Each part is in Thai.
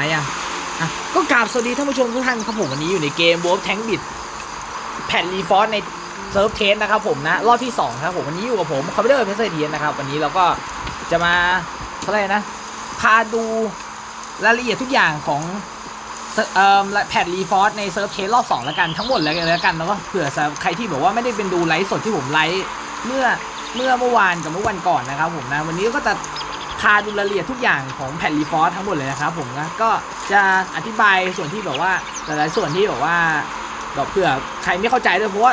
มายังอะก็กราบสวัสดีท่านผู้ชมทุกท่านครับผมวันนี้อยู่ในเกม Wolf Tank Bit แผ่นรีฟอร์ในเซิร์ฟเทสนะครับผมนะ รอบที่ 2 ครับผมวันนี้อยู่กับผมคอมพิวเตอร์เพชรเทียนนะครับ วันนี้เราก็จะมาอะไรนะพาดูรายละเอียดทุกอย่างของเอ่อแพทรีฟอร์ในเซิร์ฟเทสรอบ2แล้วกันทั้งหมดแล้วกันแล้วกันแล้วก็เผื่อใครที่บอกว่าไม่ได้เป็นดูไลฟ์สดที่ผมไลฟ์เมื่อเมื่อเมื่อวานกับเมื่อวันก่อนนะครับผมนะวันนี้ก็จะ พาดูรายละเอียดทุกอย่างของแผ่นรีฟอร์ทั้งหมดเลยนะครับผมนะก็จะอธิบายส่วนที่แบบว่าหลายๆส่วนที่แบบว่าแบบเผื่อใครไม่เข้าใจด้วยเพราะว่า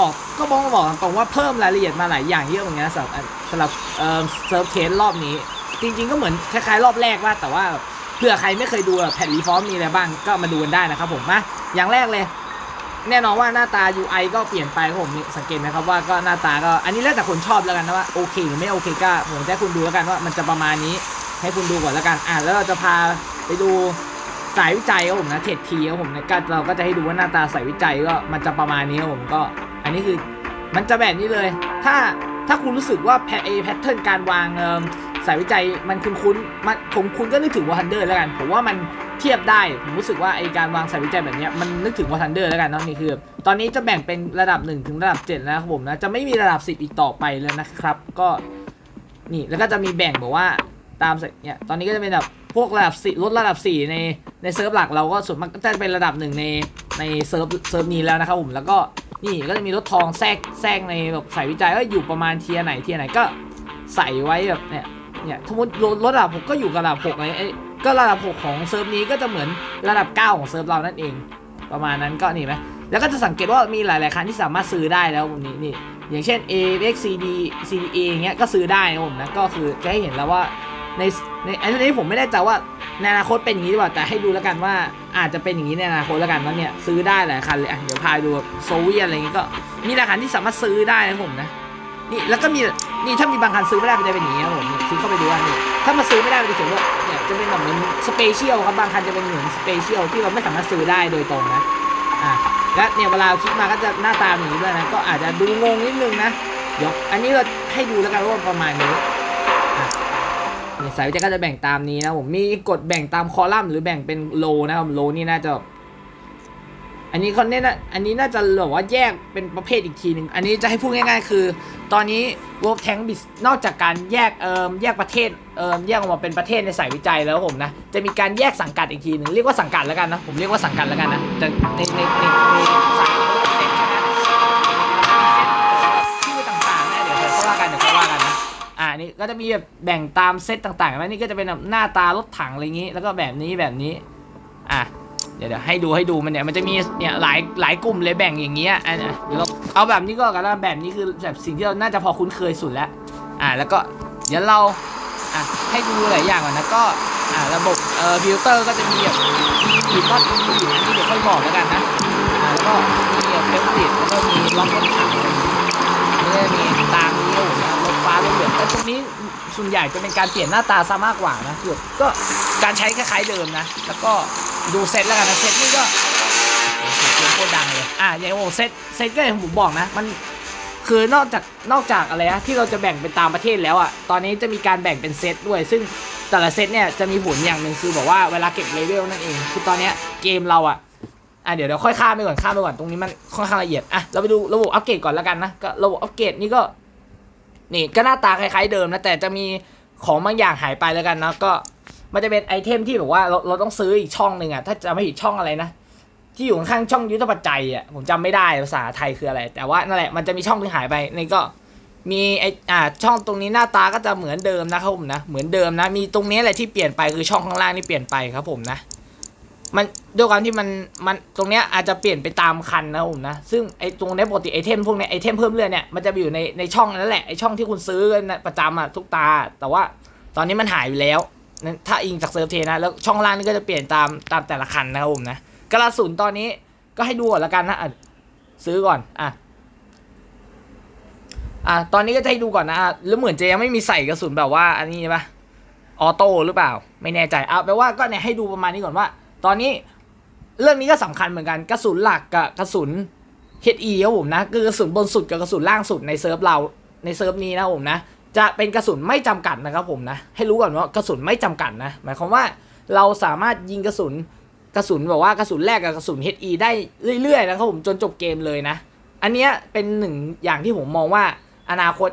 บอกก็บอกบอกตรงว่าเพิ่มรายละเอียดมาหลายอย่างเยอะเหมือนกันสำหรับสำหรับเอ่อเซิร์ฟเทสรอบนี้ จริง ๆ ก็เหมือนคล้ายๆ รอบแรกว่าแต่ว่าเผื่อใครไม่เคยดูแผ่นรีฟอร์มีอะไรบ้างก็มาดูกันได้นะครับผมนะอย่างแรกเลย แน่นอนว่าหน้าตา UI ก็เปลี่ยนไปครับผมนี่สังเกตไหมครับว่าก็หน้าตาก็อันนี้แล้วแต่คนชอบแล้วกันนะว่าโอเคหรือไม่โอเคก็ผมจะให้คุณดูแล้วกันว่ามันจะประมาณนี้ให้คุณดูก่อนแล้วกันอะแล้วเราจะพาไปดูสายวิจัยครับผมนะเทดทีครับผมนะก็เราก็จะให้ดูว่าหน้าตาสายวิจัยก็มันจะประมาณนี้ครับผมก็ อันนี้คือมันจะแบบนี้เลย ถ้าถ้าคุณรู้สึกว่าแพเอแพทเทิร์นการวางสายวิจัยมันคุ้นๆมันผมคุณก็นึกถึงวอทันเดอร์แล้วกันผมว่ามัน เทียบได้ ผมรู้สึกว่าไอการวางสายวิจัยแบบเนี้ยมันนึกถึงวอทันเดอร์แล้วกันเนาะนี่คือ ตอนนี้จะแบ่งเป็นระดับ 1 ถึงระดับ7แล้วนะครับผมนะจะไม่มีระดับ 10 อีกต่อไปเลยนะครับ ก็นี่แล้วก็จะมีแบ่งบอกว่าตามเนี่ยตอนนี้ก็จะเป็นแบบพวกระดับ4ลดระดับ 4 ในในเซิร์ฟหลักเราก็ส่วนมากก็จะเป็นระดับหนึ่งในในเซิร์ฟเซิร์ฟนี้แล้วนะครับผมแล้วก็นี่ก็จะมีรถทองแทรกแทรกในแบบสายวิจัยก็อยู่ประมาณเทียไหนเทียไหนก็ใส่ไว้แบบเนี่ยเนี่ยสมมติลดระดับผมก็อยู่ระดับ6ในไอ้ ก็ระดับ 6 ของเซิร์ฟนี้ก็จะเหมือนระดับ 9 ของเซิร์ฟเรานั่นเอง ประมาณนั้นก็นี่ไหมแล้วก็จะสังเกตว่ามีหลาย ๆ คันที่สามารถซื้อได้แล้วนี้นี่อย่างเช่น A X C D C D A เงี้ยก็ซื้อได้นะผมนะก็คือจะให้เห็นแล้วว่าในในอันนี้ผมไม่แน่ใจว่าในอนาคตเป็นอย่างนี้หรือเปล่าแต่ให้ดูแล้วกันว่าอาจจะเป็นอย่างนี้ในอนาคตแล้วกันว่าเนี่ยซื้อได้หลายคันเลยอะเดี๋ยวพาดูโซเวียตอะไรเงี้ยก็มีหลายคันที่สามารถซื้อได้นะผมนะนี่แล้วก็มีนี่ถ้ามีบางคันซื้อไม่ได้ก็จะเป็นอย่างนี้ครับผมซื้อเข้าไปดูอันนี้ถ้ามาซื้อไม่ได้มันจะเขียนว่า จะเป็นแบบเหมือนสเปเชียลครับบางคันจะเป็นเหมือนสเปเชียลที่เราไม่สามารถซื้อได้โดยตรงนะอะและเนี่ยเวลาคลิดมาก็จะหน้าตาอย่างนี้ด้วยนะก็อาจจะดูงงนิดนึงนะเดี๋ยวอันนี้เราให้ดูแล้วกันว่าประมาณนี้อะสายวิจัยก็จะแบ่งตามนี้นะผมมีกดแบ่งตามคอลัมน์หรือแบ่งเป็นโลนะครับโลนี่น่าจะ อันนี้เขาเนี่ยนะอันนี้น่าจะแบบว่าแยกเป็นประเภทอีกทีหนึ่งอันนี้จะให้พูดง่ายๆ คือ ตอนนี้ World Tank b i z นอกจากการแยกเอ่อแยกประเทศเอ่อแยกออกมาเป็นประเทศในสายวิจัยแล้วผมนะจะมีการแยกสังกัดอีกทีหนึ่งเรียกว่าสังกัดแล้วกันนะผมเรียกว่าสังกัดแล้วกันนะแต่ในในในในสังกัดเรียกว่าเซตใช่ไหมเซตชื่อต่างๆนะเดี๋ยวค่อยว่ากันเดี๋ยวค่อยว่ากันนะอ่านี่ก็จะมีแบบแบ่งตามเซตต่างๆแล้วนี่ก็จะเป็นแบบหน้าตารถถังอะไรอย่างนี้ แล้วก็แบบนี้แบบนี้อะ ดี๋ยวเดี๋ยวให้ดูให้ดูมันเนี่ยมันจะมีเนี่ยหลายหลายกลุ่มเลยแบ่งอย่างเงี้ยอันเนี้เดี๋ยวเราเอาแบบนี้ก็กันแล้วแบบนี้คือแบบสิ่งที่เราน่าจะพอคุ้นเคยสุดแล้วอ่าแล้วก็เดี๋ยวเราอะให้ดูหลายอย่างก่อนนะก็อ่าระบบเอ่อฟิลเตอร์ก็จะมีแบบมีดีดน็อตมีดีดอันนี้เดี๋ยวค่อยบอกแล้วกันนะอ่าแล้วก็มีเฟรมติดแล้วก็มีล็อกรถถังอะไรอย่างงี้นี่มีตามนี้โอ้โหนะรถฟ้ารถเหลืองแต่ตรงนี้ ส่วนใหญ่จะเป็นการเปลี่ยนหน้าตาซะมากกว่านะคือก็การใช้คล้ายๆเดิมนะ แล้วก็ดูเซตแล้วกันนะเซตนี่ก็เสียงโคตรดังเลยอะอย่างโอ้เซตเซตก็อย่างผมบอกนะ มันคือนอกจากนอกจากอะไรนะที่เราจะแบ่งเป็นตามประเทศแล้วอะตอนนี้จะมีการแบ่งเป็นเซตด้วย ซึ่งแต่ละเซตเนี่ยจะมีผลอย่างหนึ่งคือบอกว่าเวลาเก็บเลเวลนั่นเอง คือตอนนี้เกมเราอะอะเดี๋ยวเดี๋ยวค่อยข้ามไปก่อนข้ามไปก่อนตรงนี้มันค่อนข้างละเอียดอะเราไปดูระบบอัปเกรดก่อนแล้วกันนะก็ระบบอัปเกรดนี่ก็ นี่ก็หน้าตาคล้ายๆเดิมนะแต่จะมีของบางอย่างหายไปแล้วกันนะก็มันจะเป็นไอเทมที่แบบว่าเราเราต้องซื้ออีกช่องหนึ่งอะถ้าจะไม่ผิดช่องอะไรนะที่อยู่ข้างช่องยุทธปัจจัยอะผมจำไม่ได้ภาษาไทยคืออะไร แต่ว่านั่นแหละมันจะมีช่องที่หายไปนี่ก็มีไออ่าช่องตรงนี้หน้าตาก็จะเหมือนเดิมนะครับผมนะเหมือนเดิมนะมีตรงนี้แหละที่เปลี่ยนไปคือช่องข้างล่างนี่เปลี่ยนไปครับผมนะ มันด้วยความที่มันมันตรงเนี้ยอาจจะเปลี่ยนไปตามคันนะผมนะ ซึ่งไอ้ตรงเนี้ยปกติไอเทมพวกเนี้ยไอเทมเพิ่มเลือดเนี่ยมันจะไปอยู่ในในช่องนั่นแหละไอช่องที่คุณซื้อกันนประจำอะทุกตา แต่ว่าตอนนี้มันหายไปแล้วถ้าอิงจากเซิร์ฟเทนะแล้วช่องล่างนี่ก็จะเปลี่ยนตามตามแต่ละคันนะครับผมนะกระสุนตอนนี้ก็ให้ดูก่อนละกันนะซื้อก่อนอะอะตอนนี้ก็จะให้ดูก่อนนะแล้วเหมือนจะยังไม่มีใส่กระสุนแบบว่า อันนี้ใช่ปะออโต้หรือเปล่า ไม่แน่ใจเอะแปลว่าก็เนี่ยให้ดูประมาณนี้ก่อนว่า ตอนนี้เรื่องนี้ก็สำคัญเหมือนกันกระสุนหลักกับกระสุน HE ครับผมนะคือกระสุนบนสุดกับกระสุนล่างสุดในเซิร์ฟเราในเซิร์ฟนี้นะผมนะจะเป็นกระสุนไม่จำกัดนะครับผมนะให้รู้ก่อนว่ากระสุนไม่จำกัดนะหมายความว่าเราสามารถยิงกระสุนกระสุนแบบว่ากระสุนแรกกับกระสุน HE ได้เรื่อยๆนะครับผมจนจบเกมเลยนะ อันเนี้ยเป็นหนึ่งอย่างที่ผมมองว่าอนาคต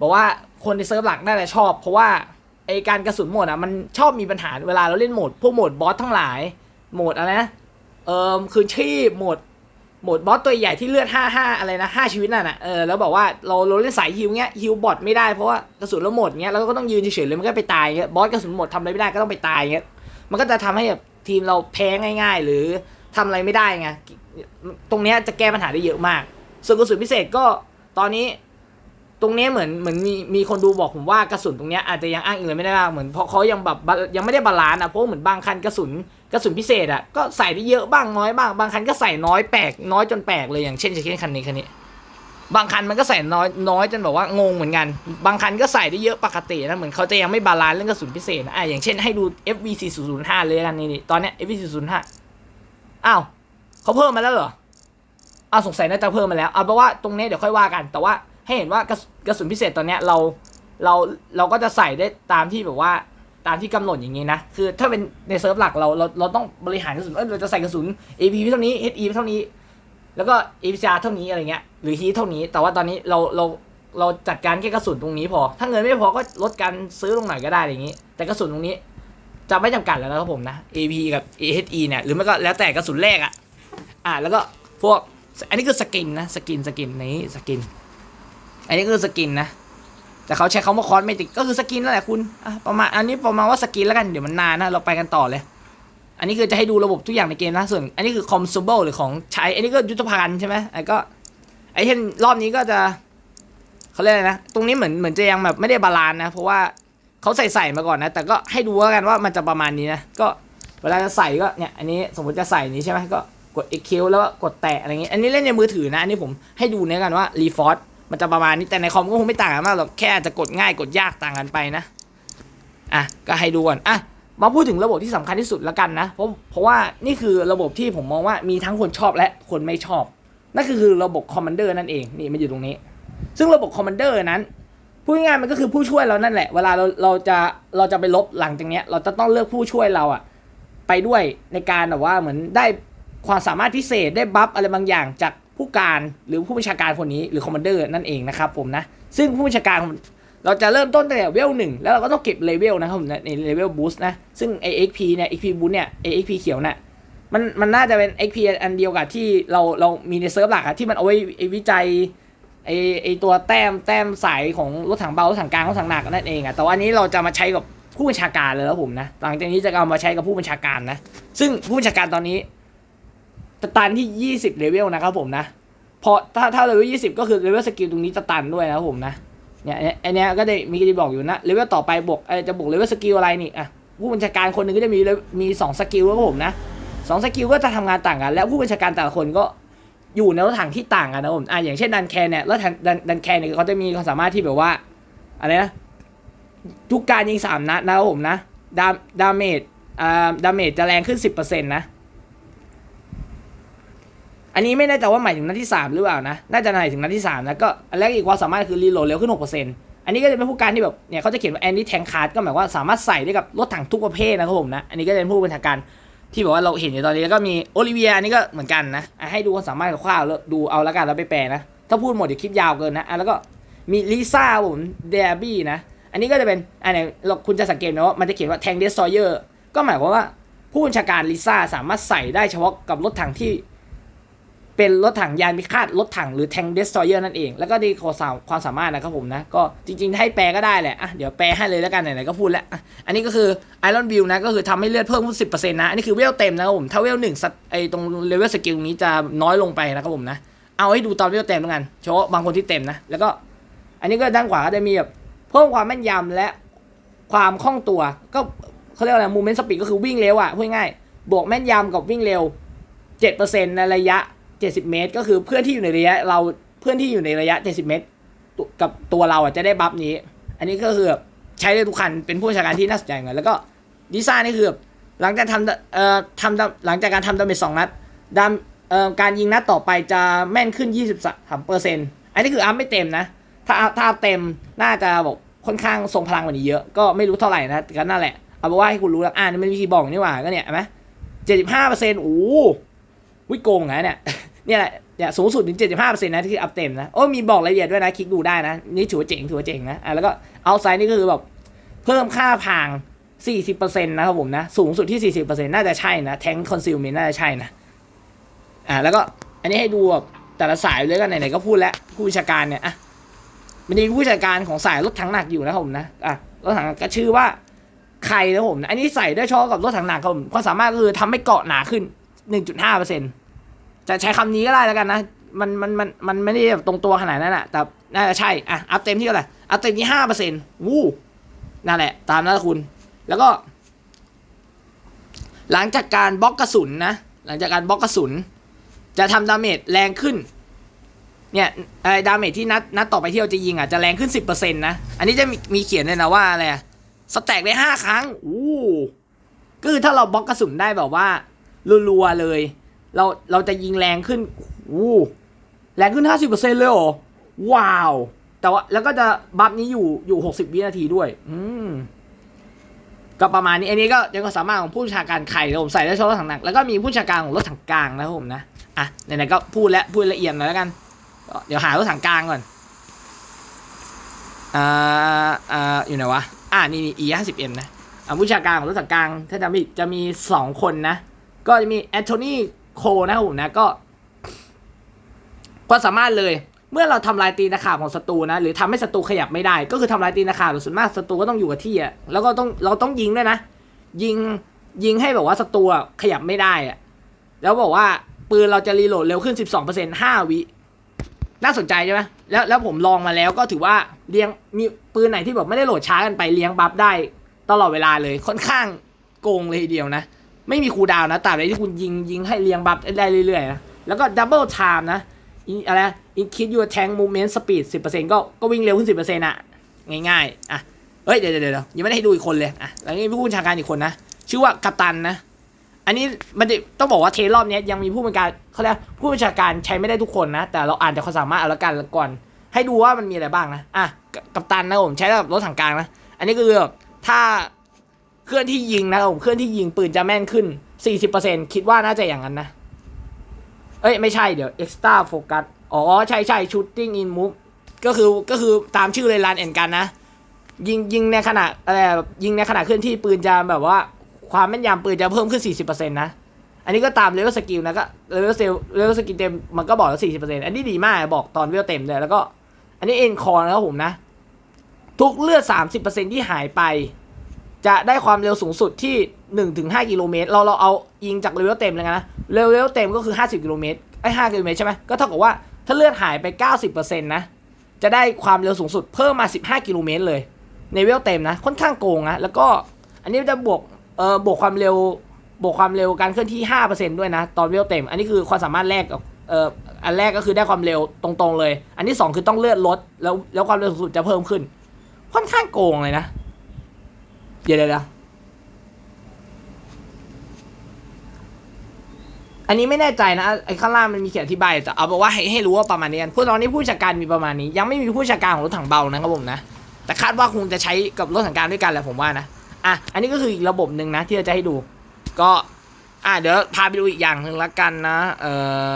บอกว่าคนในเซิร์ฟหลักน่าจะชอบ เพราะว่าไอการกระสุนโหมดอะมันชอบมีปัญหาเวลาเราเล่นโหมดพวกโหมดบอสทั้งหลาย โหมดอะไรนะเออคืนชีพโหมดโหมดบอสตัวใหญ่ที่เลือด 5 5 อะไรนะ 5 ชีวิตนั่นน่ะ เออ แล้วบอกว่าเราเราเล่นสายฮิวเงี้ยฮิวบอทไม่ได้เพราะว่ากระสุนเราหมดเงี้ย แล้วก็ต้องยืนเฉยๆเลยมันก็ไปตายเงี้ย บอสกระสุนหมดทำอะไรไม่ได้ก็ต้องไปตายเงี้ย มันก็จะทำให้แบบทีมเราแพ้ง่าย ๆ หรือทำอะไรไม่ได้ไง ตรงเนี้ยจะแก้ปัญหาได้เยอะมาก ส่วนกระสุนพิเศษก็ตอนนี้ ตรงนี้เหมือนเหมือนมีมีคนดูบอกผมว่ากระสุนตรงนี้อาจจะยังอ้างอิงเลยไม่ได้มากเหมือนเพราะเขายังแบบยังไม่ได้บาลานซ์อะเพราะเหมือนบางคันกระสุนกระสุนพิเศษอะก็ใส่ได้เยอะบ้างน้อยบ้างบางคันก็ใส่น้อยแปลกน้อยจนแปลกเลยอย่างเช่นเช่นคันนี้คันนี้ บางคันมันก็ใส่น้อยน้อยจนแบบว่างงเหมือนกัน บางคันก็ใส่ได้เยอะปกตินะเหมือนเขาจะยังไม่บาลานซ์เรื่องกระสุนพิเศษนะอะอย่างเช่นให้ดู FV405 เลยกันนี่ตอนเนี้ย FV405 อ้าวเขาเพิ่มมาแล้วเหรออ้าวสงสัยน่าจะเพิ่มมาแล้วเอาเป็นว่าตรงเนี้ยเดี๋ยวค่อยว่ากันแต่ว่า ให้เห็นว่ากระสุนพิเศษตอนเนี้ยเราเราเราก็จะใส่ได้ตามที่แบบว่าตามที่กำหนดอย่างนี้นะ คือถ้าเป็นในเซิร์ฟหลักเราเราเราต้องบริหารกระสุนเออเราจะใส่กระสุน AP เท่านี้ HE เท่านี้ แล้วก็ APCR เท่านี้อะไรเงี้ยหรือ HE เท่านี้ แต่ว่าตอนนี้เราเราเราจัดการแค่กระสุนตรงนี้พอ ถ้าเงินไม่พอก็ลดการซื้อลงหน่อยก็ได้อะไรอย่างนี้ แต่กระสุนตรงนี้จะไม่จำกัดแล้วนะครับผมนะ AP กับ AHE เนี่ยหรือไม่ก็แล้วแต่กระสุนแรกอะอ่าแล้วก็พวกอันนี้คือสกินนะสกินสกินนี้สกิน อันนี้คือสกินนะ แต่เขาใช้คำว่าคอสเมติกก็คือสกินนั่นแหละคุณประมาณอันนี้ประมาณว่าสกินแล้วกันเดี๋ยวมันนานนะเราไปกันต่อเลย อันนี้คือจะให้ดูระบบทุกอย่างในเกมนะส่วน อันนี้คือ consumable หรือของใช้ อันนี้ก็ยุทธภัณฑ์ใช่ไหมไอ้ก็ไอ้เช่นรอบนี้ก็จะเขาเรียกอะไรนะ ตรงนี้เหมือนเหมือนจะยังแบบไม่ได้บาลานนะเพราะว่าเขาใส่ใส่มาก่อนนะ แต่ก็ให้ดูแล้วกันว่ามันจะประมาณนี้นะก็เวลาจะใส่ก็เนี่ยอันนี้สมมติจะใส่นี้ใช่ไหมก็กด EQ แล้วก็กดแตะอะไรเงี้ยอันนี้เล่นในมือถือนะอันนี้ผมให้ดูเนี่ยกันว่า reforce มันจะประมาณนี้แต่ในคอมก็คงไม่ต่างกันมากหรอกแค่จะกดง่ายกดยากต่างกันไปนะอะก็ให้ดูก่อนอะมาพูดถึงระบบที่สำคัญที่สุดแล้วกันนะเพราะเพราะว่านี่คือระบบที่ผมมองว่ามีทั้งคนชอบและคนไม่ชอบ นั่นคือระบบคอมมานเดอร์นั่นเองนี่มันอยู่ตรงนี้ ซึ่งระบบคอมมานเดอร์นั้นพูดง่ายมันก็คือผู้ช่วยเรานั่นแหละ เวลาเราเราจะเราจะไปลบหลังจากเนี้ย เราจะต้องเลือกผู้ช่วยเราอะไปด้วยในการแบบว่าเหมือนได้ความสามารถพิเศษได้บัฟอะไรบางอย่างจาก ผู้การหรือผู้บัญชาการคนนี้หรือคอมมานเดอร์นั่นเองนะครับผมนะ ซึ่งผู้บัญชาการเราจะเริ่มต้นตั้งแต่เวลหนึ่งแล้วเราก็ต้องเก็บเลเวลนะครับผมในเลเวลบูสต์นะ ซึ่งไอ XP เนี่ย XP boost เนี่ย XP เขียวน่ะมันมันน่าจะเป็น XP อันเดียวกับที่เราเรามีในเซิร์ฟหลักอะที่มันเอาไว้วิจัยไอไอตัวแต้มแต้มสายของรถถังเบารถถังกลางรถถังหนักนั่นเองอะแต่ว่าอันนี้เราจะมาใช้กับผู้บัญชาการเลยแล้วผมนะหลังจากนี้จะเอามาใช้กับผู้บัญชาการนะ ซึ่งผู้บัญชาการตอนนี้ จะตันที่ 20เลเวลนะครับผมนะพอถ้าถ้าเลเวล20ก็คือเลเวลสกิลตรงนี้จะตันด้วยนะครับผมนะเนี่ยไอเนี้ยก็ได้มีก็จบอกอยู่นะเลเวลต่อไปบวกจะบวกเลเวลสกิลอะไรนี่อะผู้บัญชาการคนหนึ่งก็จะมีมีสองสกิลครับผมนะสองสกิลก็จะทำงานต่างกัน แล้วผู้บัญชาการแต่ละคนก็อยู่ในรถถังที่ต่างกันนะผมอะอย่างเช่นดันแคนเนี่ยรถถังดันดันแคนเนี่ยเขาจะมีความสามารถที่แบบว่าอะไรนะทุกการยิงสามนัดนะครับผมนะดาดาเมจอ่าดาเมจจะแรงขึ้นสิบเปอร์เซ็นต์นะ อันนี้ไม่แน่ใจว่าหมายถึงนัดที่ 3 หรือเปล่านะ น่าจะหมายถึงนัดที่3นะก็อันแรกอีกความสามารถคือรีโหลดเร็วขึ้น 6%อันนี้ก็จะเป็นผู้การที่แบบเนี่ยเขาจะเขียนว่าแอนดี้แทงคาร์ดก็หมายว่าสามารถใส่ได้กับรถถังทุกประเภทนะครับผมนะ อันนี้ก็จะเป็นผู้บัญชาการที่แบบว่าเราเห็นอยู่ตอนนี้แล้วก็มีโอลิเวียอันนี้ก็เหมือนกันนะอะให้ดูความสามารถคร่าวๆแล้วดูเอาละกันแล้วไปแปลนะ ถ้าพูดหมดเดี๋ยวคลิปยาวเกินนะอะแล้วก็มีลิซ่าผมเดบี้นะ อันนี้ก็จะเป็นอันไหนเราคุณจะสังเกตนะว่ามันจะเขียนว่าแทงเดสซอยเยอร์ก็หมายความว่าผู้บัญชาการลิซ่าสามารถใส่ได้เฉพาะกับรถถังที่ เป็นรถถังยานพิฆาตรถถังหรือแทงเดสทรอยเออร์นั่นเอง แล้วก็ดีขอสามความสามารถนะครับผมนะ ก็จริงๆ ให้แปลก็ได้แหละอะเดี๋ยวแปลให้เลยแล้วกันไหนๆก็พูดแล้ว อันนี้ก็คือ Iron View นะ ก็คือทำให้เลือดเพิ่มขึ้นสิบเปอร์เซ็นต์นะ อันนี้คือเวลเต็มนะครับผมถ้าเวลหนึ่งไอตรงเลเวลสกิลนี้จะน้อยลงไปนะครับผมนะ เอาให้ดูตอนเวลเต็มแล้วกันเฉพาะบางคนที่เต็มนะ แล้วก็ อันนี้ก็ด้านขวาก็จะมีแบบเพิ่มความแม่นยำและความคล่องตัว ก็เขาเรียกว่าอะไรมูเมนต์สปีดก็คือวิ่งเร็วอะพูดง่ายบวกแม่นยำกับวิ่งเร็ว7%ในระยะ 70 เมตร ก็คือเพื่อนที่อยู่ในระยะเราเพื่อนที่อยู่ในระยะ 70 เมตร กับตัวเราอะจะได้บัฟนี้ อันนี้ก็คือใช้ได้ทุกคันเป็นผู้ชาการที่น่าสนใจเหมือนแล้วก็ดีซน์นี่คือหลังจากทำเอ่อทำหลังจากการทำดาเมจสองนัดดามเอ่อการยิงนัดต่อไปจะแม่นขึ้น 23เปอร์เซ็นต์อันนี้คืออัพไม่เต็มนะ ถ้าอัพถ้าอัพเต็มน่าจะบอกค่อนข้างทรงพลังกว่านี้เยอะ ก็ไม่รู้เท่าไหร่นะแต่ก็นั่นแหละ เอาเป็นว่าให้คุณรู้แล้วอ่านี่มันมีคีย์บอกนี่หว่าก็เนี่ยเห็นไหมเจ็ดสิบห้าเปอร์เซ็นต์โอ้ วิโกงนะเนี่ยเนี่ยแหละเนี่ยสูงสุดถึง 75%นะที่คืออัพเต็มนะ โอ้มีบอกรายละเอียดด้วยนะ คลิกดูได้นะ นี่ถือว่าเจ๋งถือว่าเจ๋งนะอะแล้วก็เอาไซด์นี่ก็คือแบบเพิ่มค่าพาง 40%นะครับผมนะ สูงสุดที่ 40%น่าจะใช่นะ แทงคอนซิลเมนน่าจะใช่นะอะแล้วก็อันนี้ให้ดูแบบแต่ละสายเลยกันไหนๆก็พูดแล้วผู้วิชาการเนี่ยอะมันมีผู้วิชาการของสายรถถังหนักอยู่นะครับผมนะอะรถถังก็ชื่อว่าใครนะผมนะอันนี้ใส่ได้เฉพาะกับรถถังหนักครับผมความสามารถคือทำให้เกาะหนาขึ้น 1.5%จะใช้คำนี้ก็ได้แล้วกันนะ มันมันมันมันไม่ได้แบบตรงตัวขนาดนั้นอะแต่น่าจะใช่อะอัพเต็มที่เท่าไหร่อัพเต็มที่ห้าเปอร์เซ็นต์วู้นั่นแหละ ตามนั้นคุณ แล้วก็ หลังจากการบล็อกกระสุนนะ หลังจากการบล็อกกระสุน จะทำดาเมจแรงขึ้น เนี่ยไอ้ดาเมจที่นัดนัดต่อไปที่เราจะยิงอะจะแรงขึ้นสิบเปอร์เซ็นต์นะ อันนี้จะมีมีเขียนเลยนะว่าอะไรอะสแต็กได้ห้าครั้ง อู้ก็คือถ้าเราบล็อกกระสุนได้แบบว่า รัวๆเลย เราเราจะยิงแรงขึ้นอู้แรงขึ้นห้าสิบเปอร์เซ็นเลยเหรอ ว้าว แต่ว่าแล้วก็จะบัฟนี้อยู่อยู่หกสิบวินาทีด้วย อืมก็ประมาณนี้ อันนี้ก็ยังก็สามารถของผู้ชาการไข่นะผมใส่ได้เฉพาะรถถังหนัก แล้วก็มีผู้ชาการของรถถังกลางนะผมนะ อะไหนๆก็พูดแล้วพูดละเอียดหน่อยแล้วกัน เดี๋ยวหารถถังกลางก่อน อ่า อ่า อยู่ไหนวะ อ่านี่นี่ e ห้าสิบเอ็มนะ อ่าผู้ชาการของรถถังกลาง ถ้าจะมีจะมีสองคนนะ ก็จะมีแอนโทนีโคนะครับผมนะก็ก็สามารถเลยเมื่อเราทำลายตีนขาบของศัตรูนะหรือทำให้ศัตรูขยับไม่ได้ ก็คือทำลายตีนตะขาบส่วนมากศัตรูก็ต้องอยู่กับที่อะแล้วก็ต้องเราต้องยิงด้วยนะ ยิงยิงให้แบบว่าศัตรูขยับไม่ได้อะแล้วบอกว่าปืนเราจะรีโหลดเร็วขึ้น 12% 5 วิ น่าสนใจใช่ไหมแล้วแล้วผมลองมาแล้วก็ถือว่าเลี้ยงมีปืนไหนที่แบบไม่ได้โหลดช้ากันไปเลี้ยงบัฟได้ตลอดเวลาเลยค่อนข้างโกงเลยทีเดียวนะ ไม่มีคูดาวนะตราบใดที่คุณยิงยิงให้เรียงบัฟได้เรื่อยๆนะแล้วก็ดับเบิลไทม์นะอะไรอินคิดยูแทงมูเมนต์สปีดสิบเปอร์เซ็นต์ก็ก็วิ่งเร็วขึ้นสิบเปอร์เซ็นต์อะง่ายๆ อะ เฮ้ยเดี๋ยวเดี๋ยวเดี๋ยวยังไม่ได้ให้ดูอีกคนเลย อะ แล้วนี่ผู้บัญชาการอีกคนนะ ชื่อว่ากัปตันนะ อันนี้มันจะต้องบอกว่าเทสรอบเนี้ยยังมีผู้บัญชาการเขาเรียกผู้บัญชาการใช้ไม่ได้ทุกคนนะ แต่เราอ่านจากความสามารถเอาละกันก่อน ให้ดูว่ามันมีอะไรบ้างนะ อะ กัปตันนะผมใช้กับรถถังกลางนะ อันนี้คือถ้า เคลื่อนที่ยิงนะครับผมเคลื่อนที่ยิงปืนจะแม่นขึ้น 40%คิดว่าน่าจะอย่างนั้นนะ เอ้ย ไม่ใช่เดี๋ยว extra focus อ๋อ ใช่ใช่ shooting in move ก็คือก็คือตามชื่อเลยรันแอนกันนะ ยิงยิงในขณะอะไรแบบยิงในขณะเคลื่อนที่ปืนจะแบบว่า ความแม่นยำปืนจะเพิ่มขึ้น 40%นะอันนี้ก็ตามเลเวลสกิลนะก็เลเวลเซลเลเวลสกิลเต็มมันก็บอกแล้ว40%อันนี้ดีมากบอกตอนเลเวลเต็มเลยแล้วก็ อันนี้เอ็นคอร์นะครับผมนะ ทุกเลือด30%ที่หายไป จะได้ความเร็วสูงสุดที่1ถึง5กิโลเมตร เราเราเอายิงจากเลเวเต็มเลยนะเลเวเต็มก็คือ 50 กิโลเมตรไอ้5กิโลเมตรใช่ไหมก็เท่ากับว่าถ้าเลือดหายไป 90%นะจะได้ความเร็วสูงสุดเพิ่มมา 15 กิโลเมตรเลยในเวลเต็มนะค่อนข้างโกงนะแล้วก็อันนี้จะบวกเอ่อบวกความเร็วบวกความเร็วการเคลื่อนที่ 5%ด้วยนะ ตอนเวลเต็ม อันนี้คือความสามารถแรกเอ่ออันแรกก็คือได้ความเร็วตรงๆเลย อันที่สองคือต้องเลือดลดแล้วแล้วความเร็วสูงสุดจะเพิ่มขึ้น ค่อนข้างโกงเลยนะ เดี๋ยวเดี๋ยวอันนี้ไม่แน่ใจนะไอ้ข้างล่างมันมีเขียนอธิบายแต่เอาบอกว่าให้ให้รู้ว่าประมาณนี้กันผู้ตอนนี้ผู้จัดการมีประมาณนี้ ยังไม่มีผู้จัดการของรถถังเบานะครับผมนะแต่คาดว่าคงจะใช้กับรถถังการด้วยกันแหละผมว่านะอะอันนี้ก็คืออีกระบบหนึ่งนะที่เราจะให้ดู ก็อะเดี๋ยวพาไปดูอีกอย่างหนึ่งละกันนะเอ่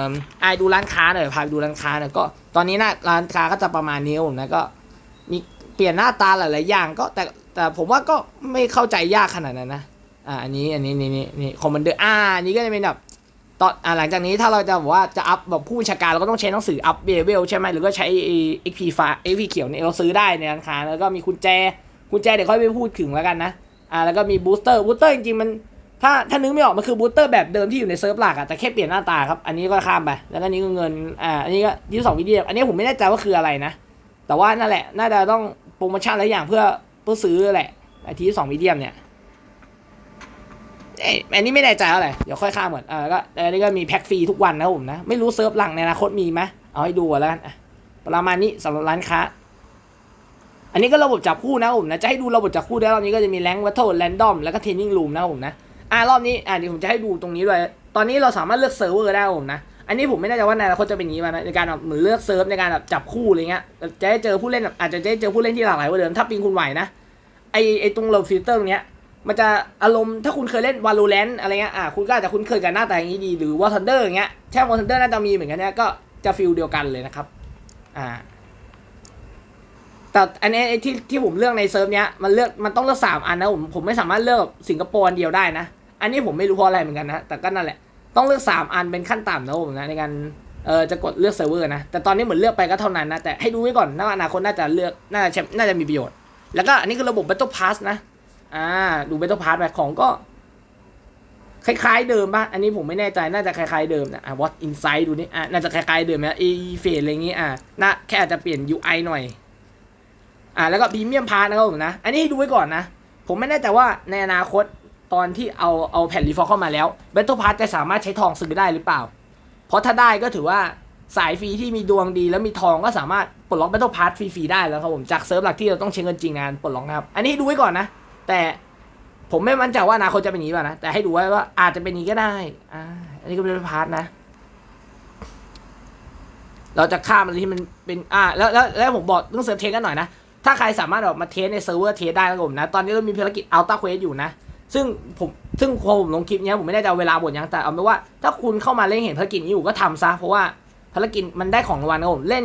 ออะดูร้านค้าหน่อยพาไปดูร้านค้าหน่อยก็ ตอนนี้นะร้านค้าก็จะประมาณนี้ผมนะก็มี ปลี่ยนหน้าตาหลาย ๆ อย่างก็แต่แต่ผมว่าก็ไม่เข้าใจยากขนาดนั้นนะ อะอันนี้อันนี้นี่นี่นี่คอมมานเดอร์อ่าอันนี้ก็จะเป็นแบบตอนอ่าหลังจากนี้ถ้าเราจะบอกว่าจะอัพแบบผู้บัญชาการเราก็ต้องใช้หนังสืออัพเลเวลใช่ไหมหรือก็ใช้ XP ฟ้า XP เขียวเนี่ยเราซื้อได้ในร้านค้าแล้วก็มีกุญแจกุญแจเดี๋ยวค่อยไปพูดถึงแล้วกันนะอ่าแล้วก็มีบูสเตอร์บูสเตอร์จริง ๆ มันถ้าถ้านึกไม่ออกมันคือบูสเตอร์แบบเดิมที่อยู่ในเซิร์ฟหลักอะแต่แค่เปลี่ยนหน้าตาครับ อันนี้ก็ข้ามไป แล้วก็นี้ก็เงินอ่าอันนี้ก็ยี่สิบสองวิดีโออันนี้ผมไม่แน่ใจว่าคืออะไรนะ แต่ว่านั่นแหละ น่าจะต้อง โปรโมชั่นอะไรอย่างเพื่อเพื่อซื้อแหละไอทีสองวิดีโอเนี่ยเอ้ยอันนี้ไม่แน่ใจเท่าไร เดี๋ยวค่อยข้ามก่อนอ่าแล้วก็อันนี้ก็มีแพ็กฟรีทุกวันนะผมนะ ไม่รู้เซิร์ฟหลังในอนาคตมีไหมเอาให้ดูแล้วกันะประมาณนี้สำหรับร้านค้า อันนี้ก็ระบบจับคู่นะผมนะ จะให้ดูระบบจับคู่ได้รอบนี้ก็จะมีแรงวัตถุแรนดอมแล้วก็เทรนนิ่งรูมนะผมนะ อ่ารอบนี้ อ่าเดี๋ยวผมจะให้ดูตรงนี้ด้วย ตอนนี้เราสามารถเลือกเซิร์ฟเวอร์ได้ผมนะ อันนี้ผมไม่แน่ใจว่าในอนาคตจะเป็นอย่างนี้ไหมนะในการแบบเหมือนเลือกเซิร์ฟในการแบบจับคู่อะไรเงี้ยจะได้เจอผู้เล่นแบบอาจจะได้เจอผู้เล่นที่หลากหลายกว่าเดิมถ้าปิงคุณไหวนะไอไอตรงโหลดฟิลเตอร์ตรงเนี้ยมันจะอารมณ์ถ้าคุณเคยเล่น Valorant อะไรเงี้ยอะคุณก็อาจจะคุ้นเคยกับหน้าตาอย่างนี้ดีหรือ War Thunder อย่างเงี้ยใช่ War Thunder น่าจะมีเหมือนกันเนี่ยก็จะฟิลเดียวกันเลยนะครับอ่าแต่อันนี้ไอ้ที่ที่ผมเลือกในเซิร์ฟเนี้ยมันเลือกมันต้องเลือกสามอันนะผมผมไม่สามารถเลือกสิงคโปร์อันเดียวได้นะ อันนี้ผมไม่รู้เพราะอะไรเหมือนกันนะแต่ก็นั่นแหละ ต้องเลือกสามอันเป็นขั้นต่ำนะผมนะในการเออจะกดเลือกเซิร์ฟเวอร์นะ แต่ตอนนี้เหมือนเลือกไปก็เท่านั้นนะ แต่ให้ดูไว้ก่อนนะอนาคตน่าจะเลือกน่าจะน่าจะมีประโยชน์ แล้วก็อันนี้คือระบบ Battle Pass นะ อ่า ดู Battle Pass ไปของก็ คล้ายๆเดิมป่ะ อันนี้ผมไม่แน่ใจน่าจะคล้ายๆเดิมนะอะ What Inside ดูนี่อะน่าจะคล้ายๆเดิมนะ A f a อะไรอย่างงี้อะน่าแค่อาจจะเปลี่ยน UI หน่อย อะแล้วก็ Premium Pass นะครับผมนะ อันนี้ดูไว้ก่อนนะ ผมไม่แน่ใจว่าในอนาคต ตอนที่เอาเอาแผ่นรีฟอร์เข้ามาแล้ว Battle Pass จะสามารถใช้ทองซื้อได้หรือเปล่า เพราะถ้าได้ก็ถือว่าสายฟรีที่มีดวงดีแล้วมีทองก็สามารถปลดล็อก Battle Pass ฟรีๆได้แล้วครับผมจากเซิร์ฟหลักที่เราต้องใช้เงินจริงในการปลดล็อกนะครับ อันนี้ดูไว้ก่อนนะ แต่ผมไม่มั่นใจว่าอนาคตจะเป็นอย่างนี้ป่ะนะแต่ให้ดูไว้ว่าอาจจะเป็นอย่างนี้ก็ได้อ่าอันนี้ก็เป็นพาร์ทนะ เราจะข้ามอะไรที่มันเป็นอ่าแล้วแล้วแล้วผมบอกเรื่องเซิร์ฟเทสกันหน่อยนะถ้าใครสามารถแบบมาเทสในเซิร์ฟเวอร์เทสได้นะครับผมนะ ตอนนี้เรามีภารกิจอัลต้าเควสอยู่นะ ซึ่งผมซึ่งพอผมลงคลิปเนี้ยผมไม่แน่ใจเวลาบทยังแต่เอาเป็นว่าถ้าคุณเข้ามาเล่นเห็นภารกิจนี้อยู่ก็ทำซะเพราะว่าภารกิจมันได้ของรางวัลนะครับผมเล่น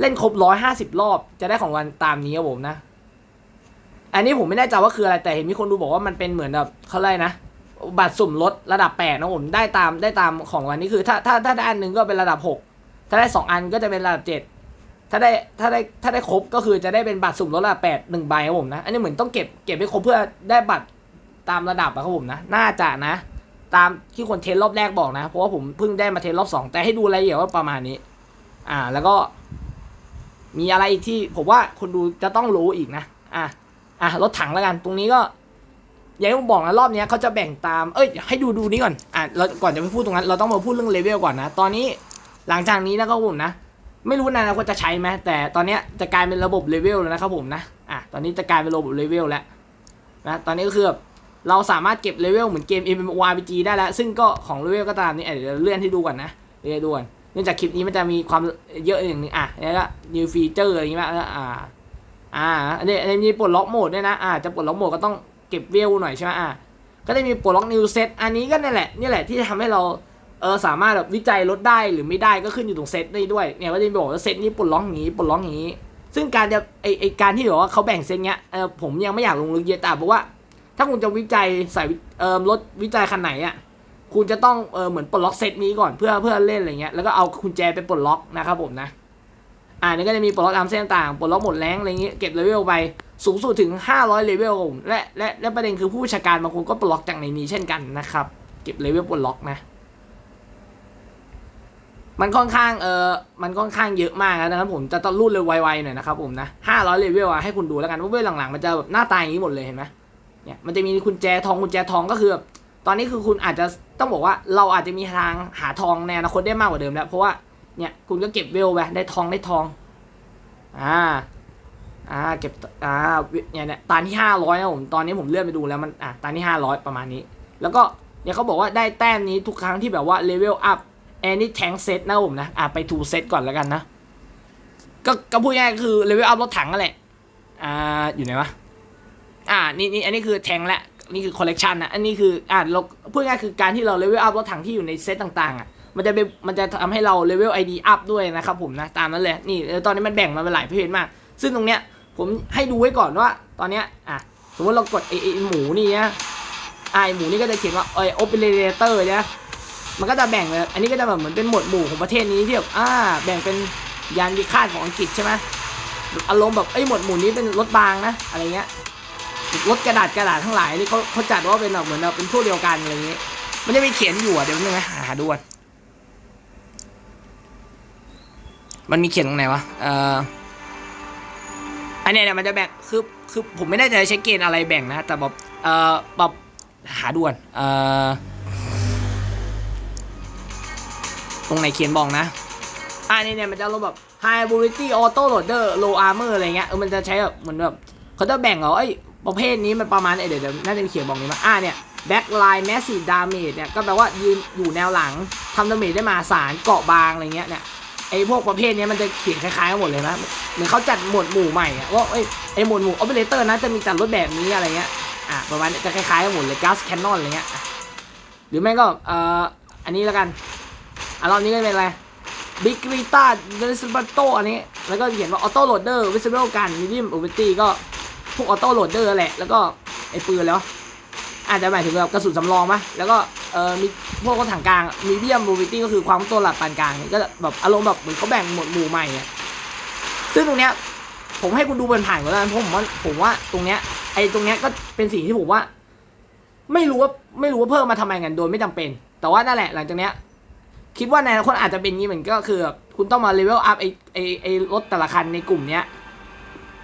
เล่นครบร้อยห้าสิบรอบ จะได้ของรางวัลตามนี้ครับผมนะ อันนี้ผมไม่แน่ใจว่าคืออะไรแต่เห็นมีคนดูบอกว่ามันเป็นเหมือนแบบเขาอะไรยกนะบัตรสุ่มลดระดับแปดนะผมได้ตามได้ตามของรางวันนี้คือ ถ้าถ้าถ้าได้อันหนึ่งก็เป็นระดับหกถ้าได้สองอันก็จะเป็นระดับเจ็ดถ้าได้ถ้าได้ถ้าได้ครบก็คือจะได้เป็นบัตรสุ่มลดระดับแปดหนึ่งใบครับผมนะ อันนี้เหมือนต้องเก็บเก็บให้ครบเพื่อได้บัตร ตามระดับอะครับผมนะ น่าจะนะ ตามที่คนเทสรอบแรกบอกนะ เพราะว่าผมเพิ่งได้มาเทสรอบสองแต่ให้ดูรายละเอียดว่าประมาณนี้ อ่า แล้วก็ มีอะไรอีกที่ผมว่าคนดูจะต้องรู้อีกนะ อะอะรถถังแล้วกัน ตรงนี้ก็อย่างที่ผมบอกนะรอบเนี้ยเขาจะแบ่งตาม เอ้ย ให้ดูดูนี้ก่อน อะเราก่อนจะไปพูดตรงนั้น เราต้องมาพูดเรื่องเลเวลก่อนนะ ตอนนี้หลังจากนี้นะครับผมนะ ไม่รู้นานว่าจะใช้ไหมแต่ตอนเนี้ยจะกลายเป็นระบบเลเวลแล้วนะครับผมนะ อะ ตอนนี้จะกลายเป็นระบบเลเวลแล้วนะ ตอนนี้ก็คือแบบ เราสามารถเก็บเลเวลเหมือนเกม MMORPG ได้แล้ว ซึ่งก็ของเลเวลก็ตามนี้อ่เดี๋ยวเลื่อนให้ดูก่อนนะเลื่อนดูก่อนเนื่องจากคลิปนี้มันจะมีความเยอะอย่างนึงอะแล้วก็ new feature อะไรอย่างเงี้ยแล้วอ่าอ่าอันนี้อันนี้มีปลดล็อกโหมดด้วยนะอ่าจะปลดล็อกโหมดก็ต้องเก็บเวลหน่อยใช่ไหมอ่าก็จะมีปลดล็อก new set อันนี้ก็นี่แหละนี่แหละที่จะทำให้เราเออสามารถแบบวิจัยลดได้หรือไม่ได้ก็ขึ้นอยู่ตรงเซตนี้ด้วยเนี่ยก็จะบอกว่าเซตนี้ปลดล็อกอย่างนี้ปลดล็อกอย่างนี้ ซึ่งการจะไอไอการที่แบบว่าเขาแบ่งเซตเนี้ยเออผมยังไม่อยากลงลึกเยอะแต่บอกว่า ถ้าคุณจะวิจัยใส่เออรถวิจัยคันไหนอะคุณจะต้องเออเหมือนปลดล็อกเซตนี้ก่อนเพื่อเพื่อเล่นอะไรเงี้ยแล้วก็เอากุญแจไปปลดล็อกนะครับผมนะอ่านี่ก็จะมีปลดล็อกตามเส้นต่างปลดล็อกหมดแรงอะไรเงี้ยเก็บเลเวลไปสูงสุดถึง 500เลเวลผมและและและประเด็นคือผู้บัญชาการบางคนก็ปลดล็อกจากในนี้เช่นกันนะครับเก็บเลเวลปลดล็อกนะมันค่อนข้างเออมันค่อนข้างเยอะมากนะครับผมจะต้องรูดเร็วไวๆหน่อยนะครับผมนะ500เลเวลอะให้คุณดูแล้วกันว่าเวลหลังๆมันจะแบบหน้าตาอย่างนี้หมดเลยเห็นไหม เนี่ยมันจะมีกุญแจทองกุญแจทองก็คือ ตอนนี้คือคุณอาจจะต้องบอกว่าเราอาจจะมีทางหาทองในอนาคตได้มากกว่าเดิมแล้วเพราะว่าเนี่ยคุณก็เก็บเวลไปได้ทองได้ทองอ่าอ่าเก็บอ่าเนี่ยเนี่ยตานที่ห้าร้อยนะผมตอนนี้ผมเลื่อนไปดูแล้วมันอะตานที่ห้าร้อยประมาณนี้ แล้วก็เนี่ยเขาบอกว่าได้แต้มนี้ทุกครั้งที่แบบว่าเลเวลอัพ any tank set นะผมนะอะไปทูเซตก่อนแล้วกันนะก็ก็พูดง่ายคือเลเวลอัพรถถังนั่นแหละอ่าอยู่ไหนวะ อ่านี่นี่อันนี้คือแทงและนี่คือคอลเลกชันนะอันนี้คืออ่าเราพูดง่ายคือการที่เราเลเวลอัพรถถังที่อยู่ในเซตต่างๆอะมันจะเป็นมันจะทำให้เราเลเวลไอดีอัพด้วยนะครับผมนะตามนั้นเลยนี่ตอนนี้มันแบ่งมาเป็นหลายประเภทมาก ซึ่งตรงเนี้ยผมให้ดูไว้ก่อนว่า ตอนเนี้ยอะสมมติเรากดไอไอ้หมูนี่นะไอหมูนี่ก็จะเขียนว่าเอโอเปอเรเตอร์นี่ยมันก็จะแบ่งเลยอันนี้ก็จะแบบเหมือนเป็นหมวดหมู่ของประเทศนี้ที่แบบอ่าแบ่งเป็นยานวิฆาตของอังกฤษใช่ไหมอารมณ์แบบไอ้หมวดหมู่นี้เป็นรถบางนะอะไรเงี้ย รถกระดาษกระดาษทั้งหลายนี่เขาเขาจัดว่าเป็นแบบเหมือนแบบเป็นพวกเดียวกันอะไรเงี้ยมันจะมีเขียนอยู่อะเดี๋ยวนึงนะหาดูก่อนมันมีเขียนตรงไหนวะเอ่ออันเนี้ยเนี่ยมันจะแบ่งคือคือผมไม่แน่ใจใช้เกณฑ์อะไรแบ่งนะ แต่แบบเอ่อแบบหาด่วนเอ่อตรงไหนเขียนบอกนะอ่านี่เนี่ยมันจะลงแบบ high ability auto loader low armor อะไรเงี้ยเออมันจะใช้แบบเหมือนแบบเขาจะแบ่งเอาไอ้ ประเภทนี้มันประมาณเดี๋ยวเดี๋ยวน่าจะมีเขียนบอกนี้มาอ่าเนี่ย backline massive damage เนี่ยก็แปลว่ายืนอยู่แนวหลังทำดาเมจได้มาศาลเกาะบางอะไรเงี้ยเนี่ยไอ้พวกประเภทนี้มันจะเขียนคล้ายๆกันหมดเลยนะเหมือนเขาจัดหมวดหมู่ใหม่อะว่าเอ้ไอ้หมวดหมู่ operator นะจะมีจัดรถแบบนี้อะไรเงี้ยอะประมาณจะคล้ายๆกันหมดเลยก๊าซแคนนอนอะไรเงี้ยหรือไม่ก็เอ่ออันนี้แล้วกันอะรอบนี้ก็เป็นอะไรบิกริต้าเดลิสบัตโตอันนี้แล้วก็เขียนว่าออโต้โหลดเดอร์วิสเบิลกันมีดิมอุบิตี้ก็ พวกออโต้โหลดเดอร์แหละ แล้วก็ไอ้ปืนแล้ว อาจจะหมายถึงแบบกระสุนสำรองปะแล้วก็เออมีพวกรถถังกลางมีเดียมโมบิตี้ก็คือความตัวหลักปานกลางเนี่ยก็แบบอารมณ์แบบเหมือนเขาแบ่งหมวดหมู่ใหม่อะซึ่งตรงเนี้ยผมให้คุณดูผ่านก่อนแล้วเพราะผมว่าผมว่าตรงเนี้ยไอ้ตรงเนี้ยก็เป็นสิ่งที่ผมว่า ไม่รู้ว่าไม่รู้ว่าเพิ่มมาทำไมกันโดยไม่จำเป็น แต่ว่านั่นแหละหลังจากเนี้ยคิดว่าในอนอาจจะเป็นงี้เหมือนก็คือ คุณต้องมาเลเวลอัพไอ้ไอ้ไอ้รถแต่ละคันในกลุ่มเนี้ย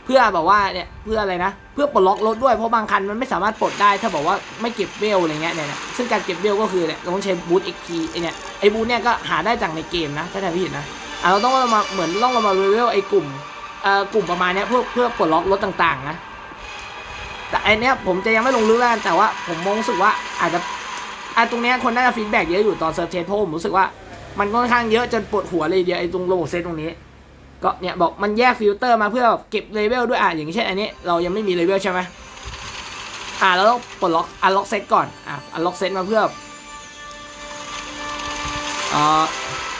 เพื่อแบบว่าเนี่ยเพื่ออะไรนะ เพื่อปลดล็อกรถด้วยเพราะบางคันมันไม่สามารถปลดได้ถ้าบอกว่าไม่เก็บเบลอะไรเงี้ยเนี่ยซึ่งการเก็บเบลก็คือเนี่ยเราต้องใช้บูทเอ็กพีไอเนี่ยไอบูทเนี่ยก็หาได้จากในเกมนะถ้าจำไม่ผิดนะอะเราต้องมาเหมือนต้องมาเลเวลไอกลุ่มเอ่อกลุ่มประมาณเนี้ยเพื่อเพื่อปลดล็อกรถต่างๆนะแต่ไอเนี้ยผมจะยังไม่ลงลึกแล้วแต่ว่าผมมองสึกว่าอาจจะอะตรงเนี้ยคนน่าจะฟีดแบ็กเยอะอยู่ตอนเซิร์ฟเทสเพราะผมรู้สึกว่ามันค่อนข้างเยอะจนปวดหัวเลยเดียวไอตรงระบบเซตตรงนี้ ก็เนี่ยบอกมันแยกฟิลเตอร์มาเพื่อเก็บเลเวลด้วยอะอย่างเช่นอันนี้เรายังไม่มีเลเวลใช่ไหมอะเราต้องปลดล็อกอันล็อกเซตก่อนอะอันล็อกเซตมาเพื่อเออ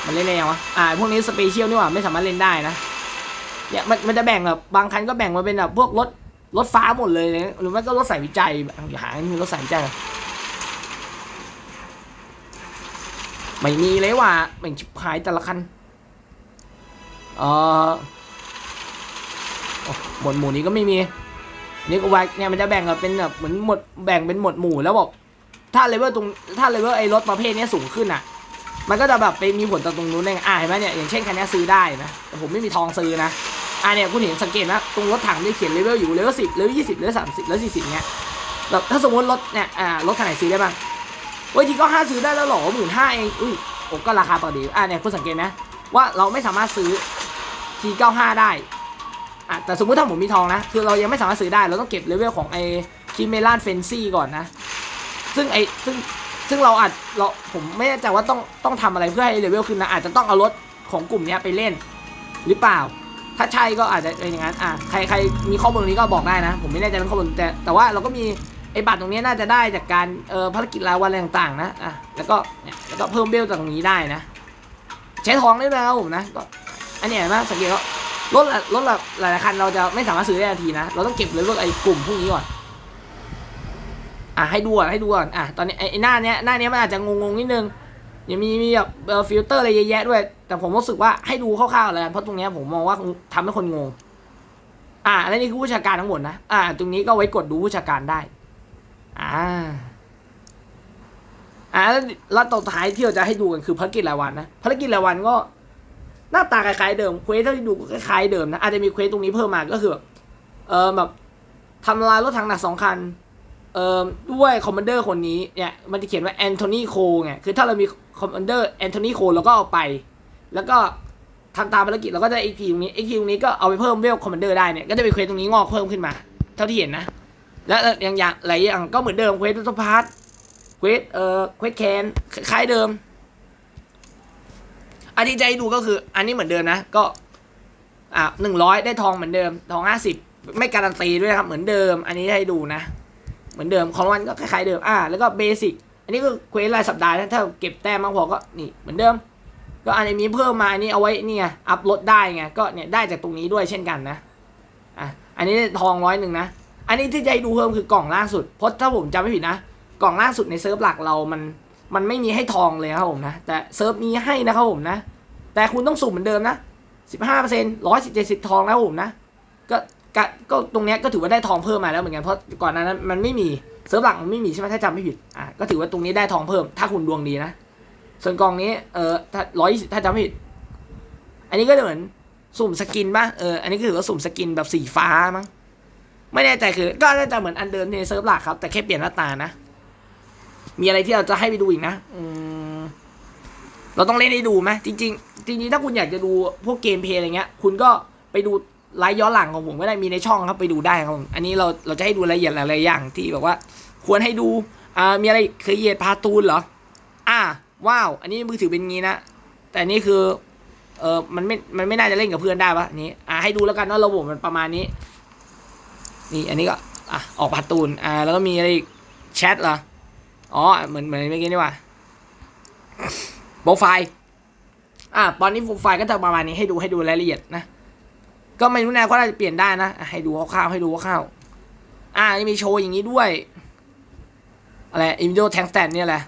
มันเล่นได้ยังวะอ่าพวกนี้สเปเชียลนี่หว่าไม่สามารถเล่นได้นะเนี่ยมันมันจะแบ่งแบบบางคันก็แบ่งมาเป็นแบบพวกรถรถฟ้าหมดเลยนะหรือไม่ก็รถสายวิจัยอย่าหามีรถสายวิจัยไม่มีเลยว่ะแม่งชิบหายแต่ละคัน เออโอ้หมวดหมู่นี้ก็ไม่มีนี่ก็ไว้เนี่ยมันจะแบ่งเป็นแบบเหมือนหมดแบ่งเป็นหมวดหมู่แล้วบอกถ้าเลเวลตรงถ้าเลเวลไอ้รถประเภทนี้สูงขึ้นอะ มันก็จะแบบไปมีผลต่อตรงนู้นเองอ่าเห็นไหมเนี่ยอย่างเช่นคันนี้ซื้อได้นะแต่ผมไม่มีทองซื้อนะอ่าเนี่ยคุณเห็นสังเกตนะตรงรถถังที่เขียนเลเวลอยู่เลเวลสิบเลเวลยี่สิบเลเวลสามสิบเลเวลสี่สิบเนี้ยแบบถ้าสมมติรถเนี่ยอ่ารถคันไหนซื้อได้บ้างเว้ยทีก็ห้าซื้อได้แล้วหรอหมื่นห้าเองอุ้ยโอ้ก็ราคาปกติอ่าเนี่ยคุณสังเกตไหมว่าเราไม่สามารถซื้อ T95 ได้อะแต่สมมุติถ้าผมมีทองนะ คือเรายังไม่สามารถซื้อได้ เราต้องเก็บเลเวลของไอ้คิเมลานเฟนซี่ก่อนนะ ซึ่งไอ้ซึ่งซึ่งเราอาจเราผมไม่แน่ใจว่าต้องต้องทำอะไรเพื่อให้เลเวลขึ้นนะอาจจะต้องเอารถของกลุ่มนี้ไปเล่น หรือเปล่า ถ้าใช่ก็อาจจะเป็นอย่างนั้นอะใครใครมีข้อมูลตรงนี้ก็บอกได้นะ ผมไม่แน่ใจเรื่องข้อมูลแต่แต่ว่าเราก็มีไอ้บัตรตรงนี้น่าจะได้จากการเอ่อภารกิจรายวันอะไรต่างๆนะอะแล้วก็เนี่ยแล้วก็เพิ่มเบลจากตรงนี้ได้นะ ใช้ทองได้เลยครับผมนะก็ อันนี้เห็นไหมสังเกตว่ารถรถหลายคันเราจะไม่สามารถซื้อได้ทันทีนะ เราต้องเก็บเลยพวกไอ้กลุ่มพวกนี้ก่อน อะให้ดูก่อนให้ดูก่อน อะตอนนี้ไอ้หน้าเนี้ยหน้าเนี้ยมันอาจจะงงๆนิดนึงยังมีมีแบบฟิลเตอร์อะไรเยอะแยะด้วย แต่ผมรู้สึกว่าให้ดูคร่าวๆเลยกันเพราะตรงเนี้ยผมมองว่าทำให้คนงง อะและนี่คือผู้จัดการทั้งหมดนะ อะตรงนี้ก็ไว้กดดูผู้จัดการได้ อ่าอ่าแล้วแล้วตอนท้ายที่เราจะให้ดูกันคือภารกิจรายวันนะภารกิจรายวันก็ หน้าตาคล้ายๆเดิมเควสที่ดูก็คล้ายๆเดิมนะอาจจะมีเควสตรงนี้เพิ่มมาก็คือแบบเออแบบทำลายรถถังหนักสองคันเอ่อด้วยคอมมานเดอร์คนนี้เนี่ยมันจะเขียนว่าแอนโทนีโคไงคือถ้าเรามีคอมมานเดอร์แอนโทนีโคเราก็เอาไป แล้วก็ทำตามภารกิจเราก็จะเอ็กพีตรงนี้เอ็กพีตรงนี้ก็เอาไปเพิ่มเวลคอมมานเดอร์ได้เนี่ยก็จะเป็นเควสตรงนี้งอกเพิ่มขึ้นมา เท่าที่เห็นนะ และอย่างอย่างหลายอย่างก็เหมือนเดิมเควสทุกพาร์ทเควสเอ่อเควสแคนคล้ายเดิม อันที่จะให้ดูก็คือ อันนี้เหมือนเดิมนะ ก็อ่าหนึ่งร้อยได้ทองเหมือนเดิม ทองห้าสิบไม่การันตีด้วยนะครับ เหมือนเดิม อันนี้ให้ดูนะ เหมือนเดิมของวันก็คล้ายๆเดิม อ่า แล้วก็เบสิก อันนี้ก็เควสรายสัปดาห์นะ ถ้าเก็บแต้มมากพอก็นี่เหมือนเดิม ก็อันนี้มีเพิ่มมา อันนี้เอาไว้เนี่ย อัพลดได้ไง ก็เนี่ยได้จากตรงนี้ด้วยเช่นกันนะ อะ อันนี้ทองร้อยหนึ่งนะ อันนี้ที่จะให้ดูเพิ่มคือกล่องล่าสุด เพราะถ้าผมจำไม่ผิดนะ กล่องล่าสุดในเซิร์ฟหลักเรามัน มันไม่มีให้ทองเลยครับผมนะ แต่เซิร์ฟนี้ให้นะครับผมนะ แต่คุณต้องสุ่มเหมือนเดิมนะสิบห้าเปอร์เซ็นต์ร้อยสิบเจ็ดสิบทองแล้วผมนะ ก็ก็ก็ตรงเนี้ยก็ถือว่าได้ทองเพิ่มมาแล้วเหมือนกันเพราะก่อนหนานั้นมันไม่มีเซิร์ฟหลักมันไม่มีใช่ไหมถ้าจำไม่ผิดอะก็ถือว่าตรงนี้ได้ทองเพิ่ม ถ้าคุณดวงดีนะ ส่วนกองนี้เออถ้าร้อยถ้าจำไม่ผิด อันนี้ก็จะเหมือนสุ่มสกินป่ะเอออันนี้ก็ถือว่าสุ่มสกินแบบสีฟ้ามั้งไม่แน่ใจคือ ก็น่าจะเหมือนอันเดิมในเซิร์ฟหลักครับแต่แค่เปลี่ยนหน้าตานะ มีอะไรที่เราจะให้ไปดูอีกนะอืเราต้องเล่นให้ดูไหมจริง ๆ จริงๆถ้าคุณอยากจะดูพวกเกมเพลย์อะไรเงี้ย คุณก็ไปดูไลฟ์ย้อนหลังของผมก็ได้มีในช่องครับไปดูได้ครับอันนี้เราเราจะให้ดูรายละเอียดหลายๆอย่างที่แบบว่า ควรให้ดูอ่ามีอะไรเคยเหยียดพาตูนเหรอ อ่า ว้าว อันนี้มือถือเป็นงี้นะ แต่นี่คือ เออมันไม่มันไม่น่าจะเล่นกับเพื่อนได้ปะนี้อ่าให้ดูแล้วกันว่าระบบมันประมาณนี้ นี่อันนี้ก็อะออกกาตูนอ่าแล้วก็มีอะไรอีกแชทเหรอ อ๋อ เหมือนเหมือนเมื่อกี้นี่ว่าโปรไฟล์ อะตอนนี้โปรไฟล์ก็จะประมาณนี้ให้ดูให้ดูรายละเอียดนะ ก็ไม่รู้แนวก็น่าจะเปลี่ยนได้นะ ให้ดูคร่าวๆให้ดูคร่าวๆอ่านี่มีโชว์อย่างนี้ด้วย อะไรอินโดแทงสแตนเนี่ยแหละ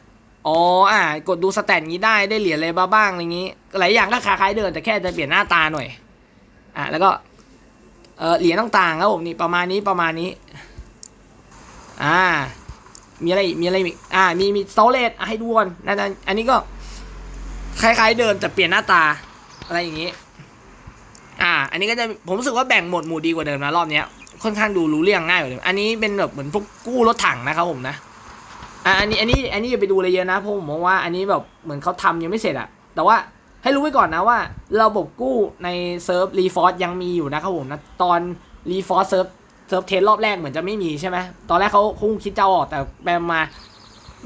อ๋อ อ่ากดดูสแตนนี้ได้ได้เหรียญอะไรบ้างอะไรอย่างนี้ หลายอย่างก็คล้ายๆเดิมแต่แค่จะเปลี่ยนหน้าตาหน่อย อะแล้วก็ เออเหรียญต่างๆครับผมนี่ประมาณนี้ประมาณนี้ อ่า มีอะไรมีอะไรอีกอ่ามีมีโซเลตให้ดูก่อนน่าจะอันนี้ก็คล้ายๆเดิมแต่เปลี่ยนหน้าตาอะไรอย่างนี้ อ่า อันนี้ก็จะผมรู้สึกว่าแบ่งหมวดหมู่ดีกว่าเดิมนะรอบเนี้ยค่อนข้างดูรู้เรื่องง่ายกว่าเดิมอันนี้เป็นแบบเหมือนพวกกู้รถถังนะครับผมนะอะอันนี้อันนี้อันนี้อย่าไปดูเลยเยอะนะเพราะผมมองว่าอันนี้แบบเหมือนเขาทำยังไม่เสร็จอะแต่ว่าให้รู้ไว้ก่อนนะว่า ระบบกู้ในเซิร์ฟรีฟอร์สยังมีอยู่นะครับผมนะตอนรีฟอร์สเซิร์ฟ เซิร์ฟเทสรอบแรกเหมือนจะไม่มีใช่ไหมตอนแรกเขาคงคิดจะอาออกแต่แปลมา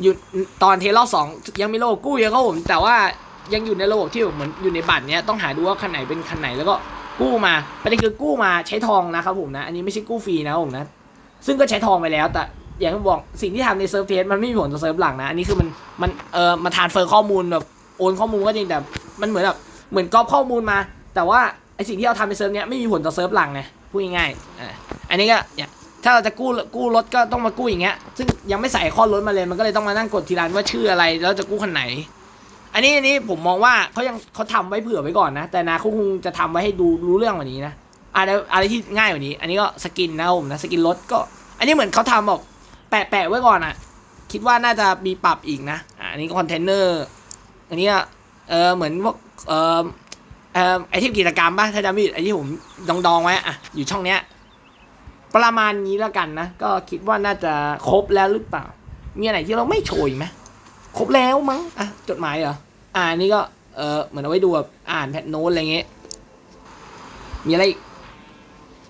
หยุดตอนเทสรอบสองยังมีระบบกู้เยอะครับผมแต่ว่ายังอยู่ในระบบที่เหมือนอยู่ในบัตรเนี้ยต้องหาดูว่าคันไหนเป็นคันไหนแล้วก็กู้มาประเด็นคือกู้มาใช้ทองนะครับผมนะ อันนี้ไม่ใช่กู้ฟรีนะผมนะ ซึ่งก็ใช้ทองไปแล้ว แต่อย่างที่บอกสิ่งที่ทำในเซิร์ฟเทสมันไม่มีผลต่อเซิร์ฟหลังนะ อันนี้คือมันมันเออมาทานเฟอร์ข้อมูลแบบโอนข้อมูลก็จริงแต่มันเหมือนแบบเหมือนก๊อปข้อมูลมา แต่ว่าไอสิ่งที่เราทำในเซิร์ฟเนี้ยไม่มีผลต่อเซิร์ฟหลังไงพูดง่ายๆ อันนี้ก็เนี่ยถ้าเราจะกู้กู้รถก็ต้องมากู้อย่างเงี้ย ซึ่งยังไม่ใส่ข้อรถมาเลยมันก็เลยต้องมานั่งกดทีละว่าชื่ออะไรแล้วจะกู้คันไหน อันนี้อันนี้ผมมองว่าเขายังเขาทำไว้เผื่อไว้ก่อนนะ แต่นะเขาคงจะทำไว้ให้ดูรู้เรื่องกว่านี้นะอะไรอะไรที่ง่ายกว่านี้ อันนี้ก็สกินนะผมนะสกินรถก็ อันนี้เหมือนเขาทำแบบแปะแปะไว้ก่อนอะ คิดว่าน่าจะมีปรับอีกนะอันนี้ก็คอนเทนเนอร์อันนี้เออเหมือนพวกเออเออไอที่กิจกรรมป่ะถ้าจำไม่ผิดไอที่ผมดองดองๆไว้อะอยู่ช่องเนี้ย ประมาณนี้แล้วกันนะ ก็คิดว่าน่าจะครบแล้วหรือเปล่า มีอะไรที่เราไม่โชว์อีกไหมครบแล้วมั้งอะจดหมายเหรออ่านนี้ก็เออเหมือนเอาไว้ดูแบบอ่านแพทโน้ตอะไรเงี้ยมีอะไร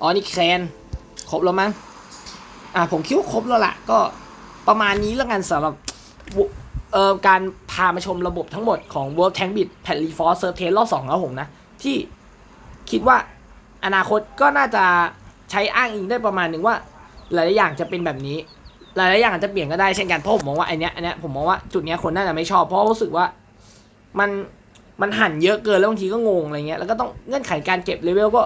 อ๋อนี่แคนครบแล้วมั้งอ่าผมคิดว่าครบแล้วล่ะ ก็ประมาณนี้แล้วกันสำหรับเอ่อการพามาชมระบบทั้งหมดของ World Tank Bit แพทรีฟอร์เซิร์เทสรอบสองแล้วผมนะ ที่คิดว่าอนาคตก็น่าจะ ใช้อ้างอิงได้ประมาณหนึ่งว่า หลายๆอย่างจะเป็นแบบนี้ หลายๆอย่างอาจจะเปลี่ยนก็ได้เช่นกันเพราะผมมองว่าไอเนี้ยอันเนี้ยผมมองว่าจุดเนี้ยคนน่าจะไม่ชอบ เพราะรู้สึกว่ามันมันหั่นเยอะเกินแล้วบางทีก็งงอะไรเงี้ยแล้วก็ต้องเงื่อนไขการเก็บเลเวลก็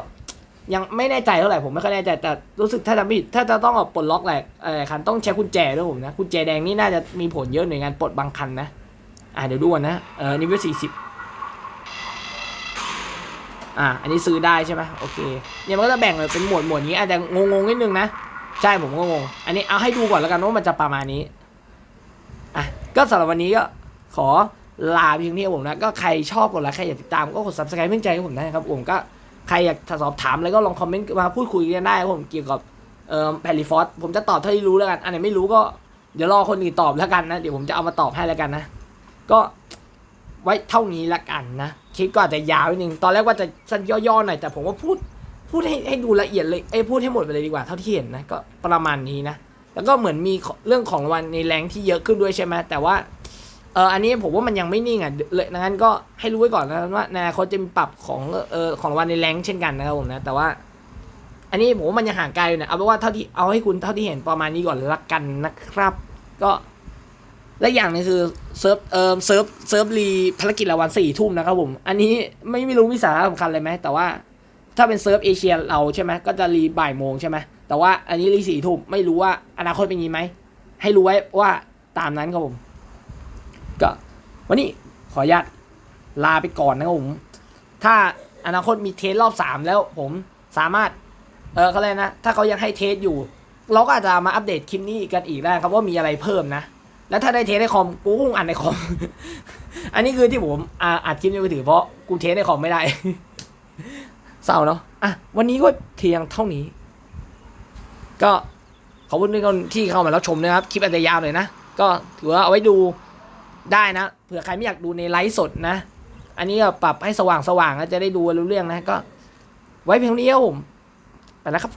ยังไม่แน่ใจเท่าไหร่ผมไม่ค่อยแน่ใจแต่รู้สึกถ้าจะผิดถ้าจะต้องปลดล็อกแหละเออคันต้องใช้กุญแจด้วยผมนะกุญแจแดงนี่น่าจะมีผลเยอะในงานปลดบางคันนะอ่าเดี๋ยวดูนนะเออนี่เวลสี่สิบ อ่า อันนี้ซื้อได้ใช่ไหมโอเค เนี่ยมันก็จะแบ่งเป็นหมวดหมวดนี้อาจจะงงงนิดนึงนะ ใช่ผมก็งง อันนี้เอาให้ดูก่อนแล้วกันว่ามันจะประมาณนี้ อะ ก็สำหรับวันนี้ก็ขอลาเพียงเท่าผมนะ ก็ใครชอบกดไลค์ใครอยากติดตามก็กด subscribe เพื่อใจให้ผมได้นะครับผมก็ใครอยากสอบถามอะไรก็ลองคอมเมนต์มาพูดคุยกันได้ครับผมเกี่ยวกับเอ่อแพลิฟอร์ผมจะตอบเท่าที่รู้แล้วกัน อันไหนไม่รู้ก็เดี๋ยวรอคนอื่นตอบแล้วกันนะ เดี๋ยวผมจะเอามาตอบให้แล้วกันนะ ก็ไว้เท่านี้ละกันนะ คลิปก็อาจจะยาวนิดนึงตอนแรกว่าจะสั้นย่อๆหน่อยแต่ผมว่าพูดพูดให้ให้ดูละเอียดเลยเอ้พูดให้หมดไปเลยดีกว่าเท่าที่เห็นนะก็ประมาณนี้นะแล้วก็เหมือนมีเรื่องของรางวันในแรงที่เยอะขึ้นด้วยใช่ไหมแต่ว่าเอออันนี้ผมว่ามันยังไม่นิ่งอะเลยดังนั้นก็ให้รู้ไว้ก่อนนะว่าในอนาคตจะมีปรับของเออของรางวันในแรงเช่นกันนะครับผมนะแต่ว่า อันนี้ผมว่ามันยังห่างไกลอยู่นะเอาเป็นว่าเท่าที่เอาให้คุณเท่าที่เห็นประมาณนี้ก่อนละกันนะครับ ก็ และอย่างหนึงคือเซิร์ฟเอ่อเซิร์ฟเซิร์ฟรีภารกิจรางวัลสี่ทุ่มนะครับผม อันนี้ไม่ไม่รู้มีสาระสำคัญเลยไหมแต่ว่าถ้าเป็นเซิร์ฟเอเชียเราใช่ไหมก็จะรีบ่ายโมงใช่ไหมแต่ว่าอันนี้รีสี่ทุ่มไม่รู้ว่าอนาคตเป็นย่างนี้ไหมให้รู้ไว้ว่าตามนั้นครับผม ก็วันนี้ขออนุญาตลาไปก่อนนะครับผม ถ้าอนาคตมีเทสรอบสามแล้วผมสามารถ เออเขาเลยนะ ถ้าเขายังให้เทสอยู่ เราก็อาจจะมาอัปเดตคลิปนี้กันอีกได้ครับว่ามีอะไรเพิ่มนะ แล้วถ้าได้เทสในคอมกูคงอ่านในคอม อันนี้คือที่ผมอ่าอัดคลิปในมือถือเพราะกูเทสในคอมไม่ได้ เศร้าเนาะอะวันนี้ก็เพียงเท่านี้ ก็ขอบคุณทุกคนที่เข้ามาแล้วชมนะครับ คลิปอาจจะยาวหน่อยนะ ก็ถือว่าเอาไว้ดูได้นะ เผื่อใครไม่อยากดูในไลฟ์สดนะ อันนี้ก็ปรับให้สว่างสว่างๆแล้วจะได้ดูรู้เรื่องนะ ก็ ไว้เพียงเท่านี้ครับผมไปแล้วครับ